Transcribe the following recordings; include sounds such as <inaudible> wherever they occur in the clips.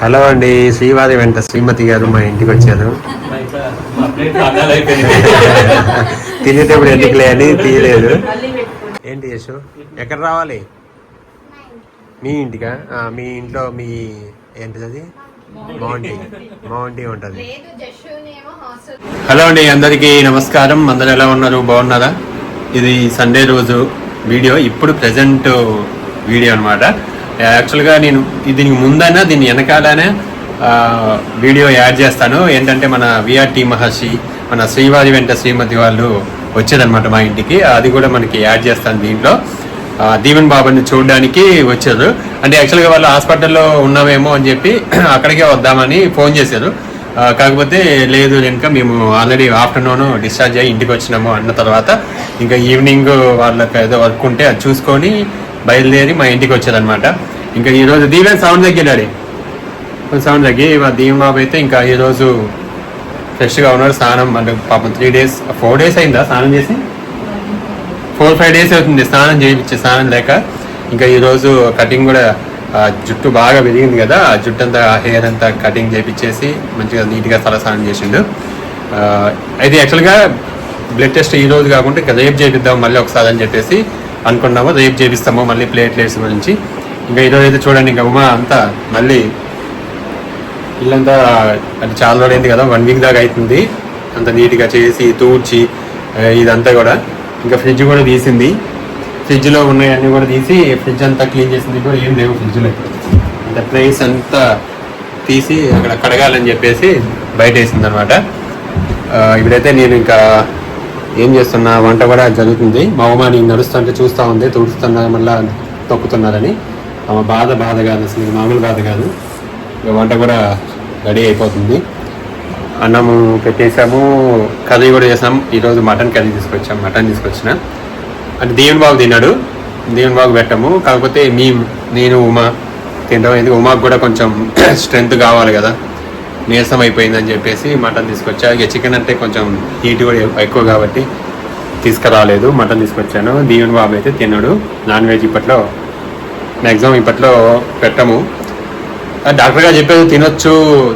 Hello అండి శ్రీవారి వెంట శ్రీమతి గారు మా ఇంటికి వచ్చారు. తినేటప్పుడు ఎందుకులే అని తీయలేదు. ఏంటి యశు? ఎక్కడ రావాలి? మీ ఇంటికా? మీ ఇంట్లో మీ ఏంటిది అది? మౌంటీ. మౌంటీ ఉంటుంది. లేదు జషునేమో హాస్టల్. హలో అండి అందరికీ నమస్కారం. అందరు ఎలా ఉన్నారు? బాగున్నారా? ఇది సండే రోజు వీడియో ఇప్పుడు ప్రజెంట్ వీడియో అనమాట యాక్చువల్గా నేను దీనికి ముందైనా దీని వెనకాలనే వీడియో యాడ్ చేస్తాను. ఏంటంటే మన విఆర్టీ మహర్షి మన శ్రీవారి వెంట శ్రీమతి వాళ్ళు వచ్చారనమాట మా ఇంటికి. అది కూడా మనకి యాడ్ చేస్తాను దీంట్లో. దీవెన్ బాబాని చూడడానికి వచ్చారు. అంటే యాక్చువల్గా వాళ్ళు హాస్పిటల్లో ఉన్నామేమో అని చెప్పి <clears throat> అక్కడికే వద్దామని ఫోన్ చేశారు. కాకపోతే లేదు కనుక మేము ఆల్రెడీ ఆఫ్టర్నూన్ డిశ్చార్జ్ అయ్యి ఇంటికి వచ్చినాము అన్న తర్వాత ఇంకా ఈవినింగ్ వాళ్ళకి ఏదో వర్క్ ఉంటే అది చూసుకొని బయలుదేరి మా ఇంటికి వచ్చారనమాట ఇంకా ఈరోజు దీవెన్ సౌండ్ తగ్గిడాడి కొంచెం సౌండ్ తగ్గి మా దీవెన్ బాబు అయితే ఇంకా ఈరోజు ఫ్రెష్గా ఉన్నాడు స్నానం అంటే పాపం త్రీ డేస్ ఫోర్ డేస్ అయిందా స్నానం చేసి? ఫోర్ ఫైవ్ డేస్ అవుతుంది స్నానం చేయించే స్నానం లేక ఇంకా ఈరోజు కటింగ్ కూడా ఆ, జుట్టు బాగా పెరిగింది కదా ఆ జుట్టు అంతా హెయిర్ అంతా కటింగ్ చేయించేసి మంచిగా నీట్గా తల స్నానం చేసిండు. అయితే యాక్చువల్గా బ్లడ్ టెస్ట్ ఈ రోజు కాకుండా ఇంకా రేపు చేపిద్దాం మళ్ళీ ఒకసారి అని చెప్పేసి అనుకున్నాము రేపు చేపిస్తాము మళ్ళీ ప్లేట్లెట్స్ గురించి. ఇంకా ఈరోజు అయితే చూడండి ఇంకా ఉమా అంతా మళ్ళీ ఇల్లంతా అది చాలా రోజులైంది కదా వన్ వీక్ దాకా అవుతుంది. అంత నీట్గా చేసి తూడ్చి ఇదంతా కూడా. ఇంకా ఫ్రిడ్జ్ కూడా తీసింది. ఫ్రిడ్జ్లో ఉన్నాయన్నీ కూడా తీసి ఫ్రిడ్జ్ అంతా క్లీన్ చేసింది కూడా ఏం లేవు ఫ్రిడ్జ్లో. అంత ప్లేస్ అంతా తీసి అక్కడ కడగాలని చెప్పేసి బయట వేసింది అనమాట ఇప్పుడైతే నేను ఇంకా ఏం చేస్తున్నా? వంట కూడా జరుగుతుంది. మా అమ్మ నేను నడుస్తుంటే చూస్తూ ఉంది. తుడుస్తున్నా మళ్ళీ తొక్కుతున్నారని. ఆమె బాధ బాధ కాదు అసలు. మామూలు బాధ కాదు. ఇక వంట కూడా రెడీ అయిపోతుంది. అన్నము పెట్టేసాము కర్రీ కూడా చేసాము ఈరోజు మటన్ కర్రీ తీసుకొచ్చాం. మటన్ తీసుకొచ్చిన. అంటే దేవుని బాబు తిన్నాడు. దేవుని బాబు పెట్టాము. కాకపోతే మీ నేను ఉమా తినడం ఎందుకు? ఉమాకు కూడా కొంచెం <clears throat> స్ట్రెంత్ కావాలి కదా. నీరసం అయిపోయిందని చెప్పేసి మటన్ తీసుకొచ్చా. ఇక చికెన్ అంటే కొంచెం హీట్ కూడా ఎక్కువ కాబట్టి తీసుకురాలేదు. మటన్ తీసుకొచ్చాను. దీవెన్ బాబు అయితే తిన్నాడు. నాన్ వెజ్ ఇప్పట్లో మ్యాక్సిమం ఇప్పట్లో పెట్టము. డాక్టర్ గారు చెప్పేది తినొచ్చు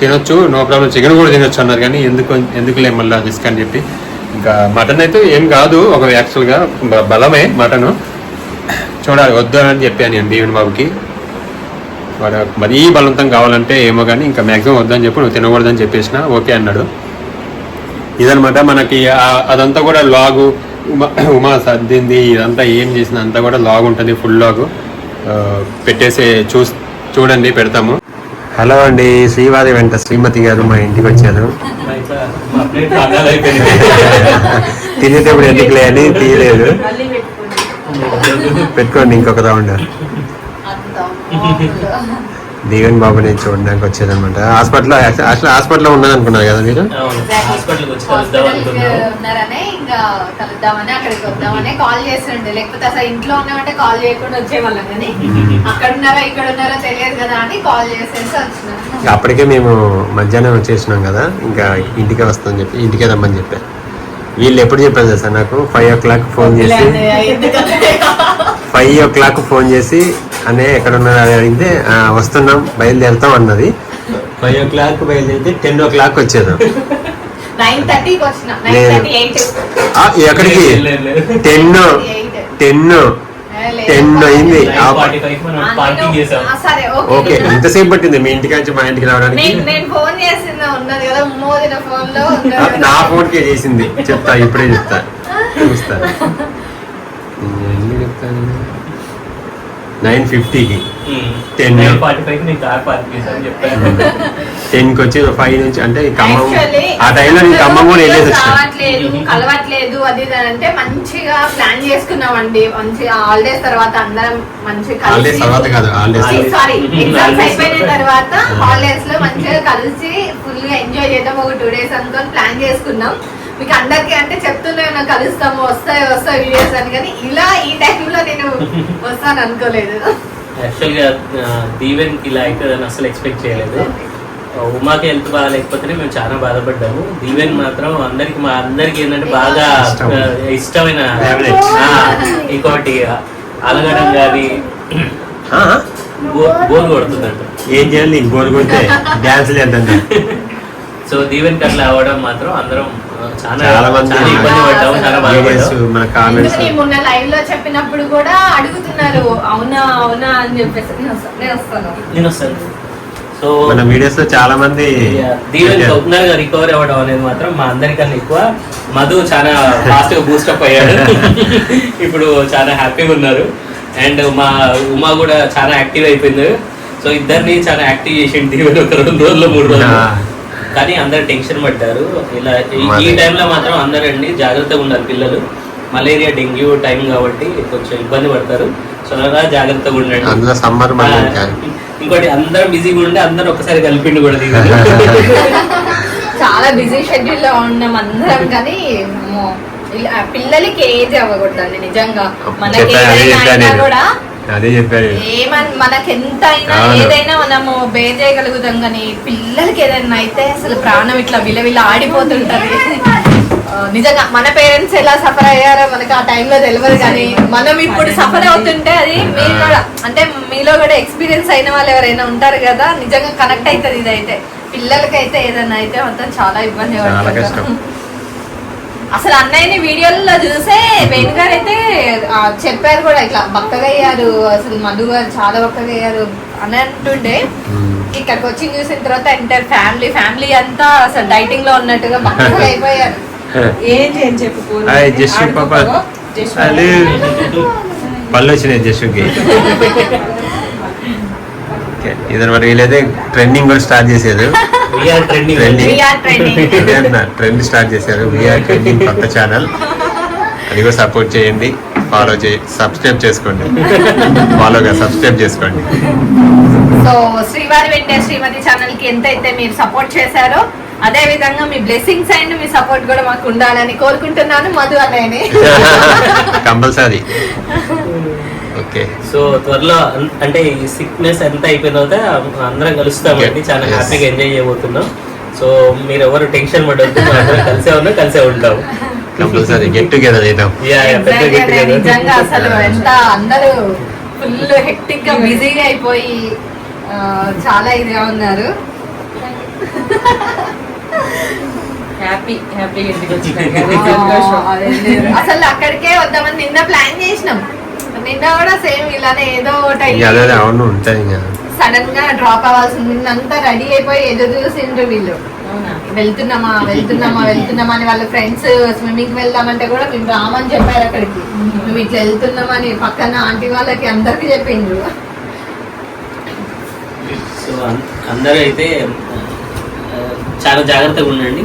తినొచ్చు నో ప్రాబ్లం. చికెన్ కూడా తినొచ్చు అన్నారు కానీ ఎందుకు ఎందుకులే మళ్ళీ రిస్క్ అని చెప్పి. ఇంకా మటన్ అయితే ఏం కాదు ఒక యాక్చువల్గా బలమే మటను. చూడాలి వద్దు అని చెప్పాను నేను దీవెన్ బాబుకి. వాడు మరీ బలవంతం కావాలంటే ఏమో కానీ ఇంకా మ్యాక్సిమం వద్దని చెప్పి నువ్వు తినకూడదని చెప్పేసిన ఓకే అన్నాడు. ఇదనమాట మనకి అదంతా కూడా లాగు ఉమా ఉమా సర్దింది ఇదంతా ఏం చేసిన అంతా కూడా లాగ్ ఉంటుంది ఫుల్ లాగు. పెట్టేసి చూ చూడండి పెడతాము. హలో అండి శ్రీవారి వెంట శ్రీమతి గారు మా ఇంటికి వచ్చారు. <laughs> తినేటప్పుడు ఎందుకులే అని తీయలేదు. మళ్ళీ పెట్టుకోండి. పెట్టుకోండి ఇంకొక రౌండ్. దీవెన్ బాబుని చూడడానికి వచ్చేదన్నమాట. హాస్పిటల్లో అసలు హాస్పిటల్లో ఉన్నది అనుకున్నారు కదా మీరు? అవును. హాస్పిటల్కి వచ్చి కలుద్దాం అనుకున్నాం ఉన్నారనే ఇంకా కలుద్దామని అక్కడికి వద్దామని కాల్ చేస్తుండే లేకపోతే అసలు ఇంట్లో ఉన్నామంటే కాల్ చేయకుండా వచ్చేవాళ్ళం కానీ అక్కడ ఉన్నారా ఇక్కడ ఉన్నారా తెలియదు కదా అని కాల్ చేసేసి వచ్చినాం ఇంకా అప్పటికే మేము మధ్యాహ్నం వచ్చేసినాం కదా ఇంకా ఇంటికే వస్తామని చెప్పి ఇంటికే రమ్మని చెప్పారు. వీళ్ళు ఎప్పుడు చెప్పారు తెలుసా నాకు? ఫైవ్ ఓ క్లాక్ ఫోన్ చేసి ఫైవ్ ఓ క్లాక్ ఫోన్ చేసి అనే ఎక్కడ ఉన్నారు అని అడిగితే "ఆ, వస్తున్నాం బయలుదేరుతాం అన్నది. ఫైవ్ ఓ క్లాక్ బయలుదేరితే టెన్ ఓ క్లాక్ ఆ, ఎక్కడికి. టెన్ టెన్ టెన్ అయింది. ఓకే. ఎంతసేపు పట్టింది. మీ ఇంటికి నుంచి మా ఇంటికి రావడానికి. నేను ఫోన్ నా ఫోన్కే చేసింది. చెప్తా ఇప్పుడే చెప్తా. చూస్తా. నైన్ ఫిఫ్టీకి. చేసాను చెప్పాను. టెన్కి వచ్చి ఫైవ్ నుంచి అంటే ఖమ్మం ఆ టైంలో నేను ఖమ్మం కూడా వెళ్ళేసి వచ్చిన. కలవట్లేదు అది ఇది అని అంటే మంచిగా ప్లాన్ చేసుకున్నామండి. మంచిగా హాలిడేస్ తర్వాత అందరం మంచిగా హాలిడేస్ తర్వాత కాదు హాలిడేస్ సారీ ఎగ్జామ్స్ Holidays. అయిపోయిన తర్వాత. హాలిడేస్లో మంచిగా కలిసి ఫుల్గా ఎంజాయ్ చేద్దాం. ఒక టూ డేస్ అనుకొని ప్లాన్ చేసుకున్నాం. మీకు అందరికి అంటే చెప్తూనే ఉన్నా కలుస్తాము వస్తాయి వస్తాయి వీడియోస్ అని. కానీ ఇలా ఈ టైంలో నేను వస్తాను అనుకోలేదు. యాక్చువల్గా దీవెన్ ఇలా అవుతుందని అసలు ఎక్స్పెక్ట్ చేయలేదు. ఉమాకి హెల్త్ బాగాలేకపోతేనే మేము చాలా బాధపడ్డాము. దీవెన్ మాత్రం అందరికి మా అందరికి ఏంటంటే బాగా ఇష్టమైన ఇంకోటి అలగడం కానీ బోర్ బోర్ కొడుతుందంట. ఏం చేయాలి? బోర్ కొడితే డ్యాన్స్ <laughs> సో దీవెన్ అట్లా అవ్వడం మాత్రం అందరం చాలా చాలా మంది మన కామెంట్స్ మొన్న లైవ్లో చెప్పినప్పుడు కూడా అడుగుతున్నారు అవునా అవునా అని చెప్పేసి. నేను వస్తా- నేను వస్తాను. నేను వస్తాను. సో మన వీడియోస్లో చాలా మంది దీవెన్ తొందరగా రికవర్ అవ్వడం అనేది మాత్రం మా అందరికన్నా ఎక్కువ. మధు చాలా ఫాస్ట్గా బూస్టప్ అయ్యాడు. <laughs> ఇప్పుడు చాలా హ్యాపీగా ఉన్నారు. అండ్ మా ఉమా కూడా చాలా యాక్టివ్ అయిపోయింది. సో ఇద్దరిని చాలా యాక్టివ్ చేసిండు దీవెన్ ఒక రెండు రోజులు మూడు రోజులు. కానీ అందరు టెన్షన్ పడ్డారు ఇలా ఈ-. టైంలో మాత్రం అందరండి జాగ్రత్తగా ఉన్నారు పిల్లలు మలేరియా డెంగ్యూ టైం కాబట్టి కొంచెం ఇబ్బంది పడతారు సో అలా జాగ్రత్తగా ఉండండి సమ్మర్. ఇంకోటి అందరం బిజీగా ఉండి అందరూ ఒకసారి కలిపిండి కూడా <laughs> చాలా బిజీ షెడ్యూల్లో ఉన్నాం అందరం కానీ పిల్లలకి ఏజ్ అవ్వకూడదండి నిజంగా మనకి. కూడా అదే చెప్పారు ఏమన్ మనకి ఎంత అయినా. ఏదైనా మనము బే చేయగలుగుతాం కానీ పిల్లలకి ఏదైనా అయితే అసలు ప్రాణం ఇట్లా విలవిల ఆడిపోతుంటది నిజంగా మన పేరెంట్స్ ఎలా సఫర్ అయ్యారో మనకి ఆ టైంలో తెలియదు కానీ మనం ఇప్పుడు సఫర్ అవుతుంటే అది మీరు కూడా అంటే మీలో కూడా ఎక్స్పీరియన్స్ అయిన వాళ్ళు ఎవరైనా ఉంటారు కదా నిజంగా కనెక్ట్ అవుతుంది ఇదైతే పిల్లలకైతే ఏదైనా అయితే మొత్తం చాలా ఇబ్బంది. కష్టం. అసలు అన్నయ్యని వీడియోల్లో చూసే వేణు గారు అయితే ఆ, చెప్పారు కూడా ఇట్లా బక్కగా అయ్యారు అసలు మధు గారు చాలా బక్కగా అయ్యారు అని అంటుండే ఇక్కడికి వచ్చి చూసిన తర్వాత ఎంటర్ ఫ్యామిలీ ఫ్యామిలీ అంతా అసలు డైటింగ్లో ఉన్నట్టుగా బక్కగా అయిపోయారు. ఏం చేయని చెప్పు జస్సు పాప. పళ్ళు వచ్చినాయి ఇదని మరి వీళ్ళైతే ట్రెండింగ్ కూడా స్టార్ట్ చేశారు <laughs> we are trending. Trend start చేశారు. వీఆర్ ట్రెండింగ్ కొత్త ఛానల్ అది కూడా సపోర్ట్ చేయండి. ఫాలో చేయి సబ్స్క్రైబ్ చేసుకోండి. ఫాలోగా సబ్స్క్రైబ్ చేసుకోండి. సో శ్రీవారి వెంటే శ్రీమతి ఛానల్కి ఎంతైతే మీరు సపోర్ట్ చేశారో అదే విధంగా మీ బ్లెస్సింగ్స్ అండ్ మీ సపోర్ట్ కూడా మాకు ఉండాలని కోరుకుంటున్నాను మధు అన్నయ్యని. <laughs> కంపల్సరీ. ఓకే సో త్వరలో అంటే ఈ సిక్నెస్ ఎంత అయిపోయిన తర్వాత అందరం కలుస్తామండి చాలా. హ్యాపీగా ఎంజాయ్ చేయబోతున్నాం. సో మీరు ఎవరు టెన్షన్ పడవద్దు అందరం కలిసే ఉన్నాం కలిసే ఉంటాం. కంపల్సరీ గెట్ టుగెదర్ చేద్దాం. నిజంగా అసలు ఎంత అందరూ ఫుల్ హెక్టిక్గా బిజీగా అయిపోయి చాలా ఇదిగా ఉన్నారు. హ్యాపీ లేదు. అసలు అక్కడికే వద్దామని నిన్న ప్లాన్ చేసినాం. నిన్న కూడా సేమ్ ఇలానే ఏదో ఒకటి అవును ఉంటాయి సడన్గా డ్రాప్ అవ్వాల్సింది. నిన్నంతా రెడీ అయిపోయి ఎదురు చూసిండ్రు వీళ్ళు. అవునా? వెళ్తున్నామా వెళ్తున్నామా వెళ్తున్నామా అని వాళ్ళ ఫ్రెండ్స్ స్విమ్మింగ్ వెళ్దామంటే కూడా మేము రామని చెప్పారు అక్కడికి. మేము ఇట్లా వెళ్తున్నామని పక్కన ఆంటీ వాళ్ళకి అందరికి చెప్పిండ్రు. సో అందరూ అయితే చాలా జాగ్రత్తగా ఉండండి.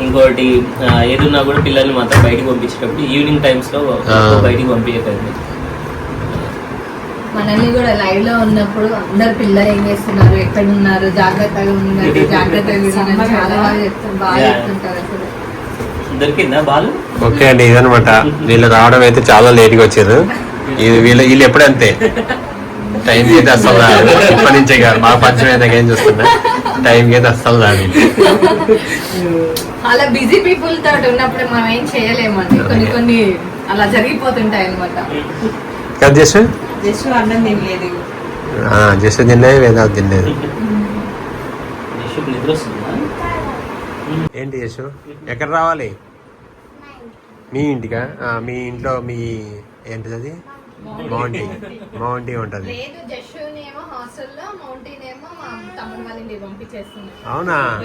ఇంకోటి ఏదున్నా కూడా పిల్లల్ని మాత్రం బయటికి పంపించేటప్పుడు ఈవినింగ్ టైమ్స్లో ఆ. బయటికి పంపించకండి. మనల్ని కూడా లైవ్లో ఉన్నప్పుడు అందరు పిల్లలు ఏం చేస్తున్నారు? ఎక్కడ ఉన్నారు? జాగ్రత్తగా ఉన్నారు జాగ్రత్తగా ఉన్నారు చాలా బాగా చెప్తారు బాగా Yeah. చెప్తుంటారు అసలు. దొరికిందా బాల్? ఓకే అండి ఇదనమాట వీళ్ళు రావడం అయితే చాలా లేట్గా వచ్చారు. ఇది వీళ్ళు వీళ్ళు ఎప్పుడు అంతే? టైంకి అయితే అస్సలు రాదు. ఇప్పటి నుంచే కాదు మా పరిచయం అయితే ఏం చూస్తున్నా? టైంకి అయితే అస్సలు రాదు. అలా బిజీ పీపుల్ తోటి ఉన్నప్పుడు మనం ఏం చేయలేమండి కొన్ని కొన్ని అలా జరిగిపోతుంటాయి అనమాట కదా యశుకు నిద్ర వస్తుందా? ఏంటి యశు ఎక్కడ రావాలి? మీ ఇంటికా? ఆ, మీ ఇంట్లో మీ ఏంటిది అది మౌంటీ. మౌంటీ ఉంటుంది. అవునా?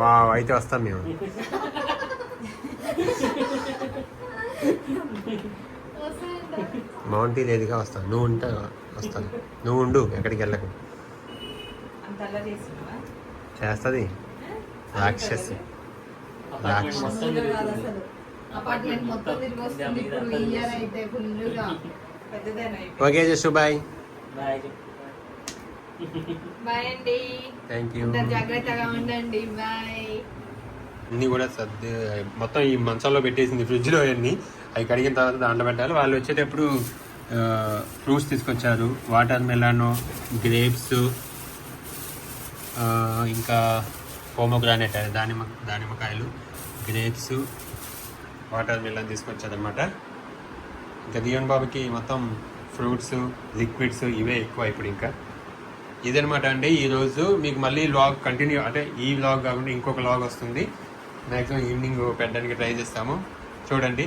వావ్ అయితే వస్తాం మేము. <laughs> మౌంటీ లేదుగా వస్తాను నువ్వు ఉంటే వస్తాను నువ్వు ఉండు ఎక్కడికి వెళ్ళకు. అంత అలా చేసినావా చేస్తుంది రాక్షసి. పెద్దదేనా ఓకే జస్సు బాయ్. బాయ్ బాయ్ అండి. Thank you. అందరు జాగ్రత్తగా ఉండండి. బాయ్. అన్ని కూడా సర్ది మొత్తం ఈ మంచంలో పెట్టేసింది ఫ్రిడ్జ్లో అన్ని అవి కడిగిన తర్వాత దాంట్లో పెట్టాలి. వాళ్ళు వచ్చేటప్పుడు ఫ్రూట్స్ తీసుకొచ్చారు. వాటర్ మెలాను గ్రేప్స్ ఇంకా పోమోగ్రానైట్ దానిమ్మ దానిమ్మకాయలు గ్రేప్స్ వాటర్ మెలాన్ తీసుకొచ్చారనమాట ఇంకా దీవెన్ బాబుకి మొత్తం ఫ్రూట్స్ లిక్విడ్స్ ఇవే ఎక్కువ ఇప్పుడు ఇంకా. ఇదనమాట అండి. ఈరోజు మీకు మళ్ళీ లాగ్ కంటిన్యూ అంటే ఈ లాగ్ కాకుండా ఇంకొక లాగ్ వస్తుంది. మ్యాక్సిమం ఈవినింగ్ పెట్టడానికి ట్రై చేస్తాము. చూడండి.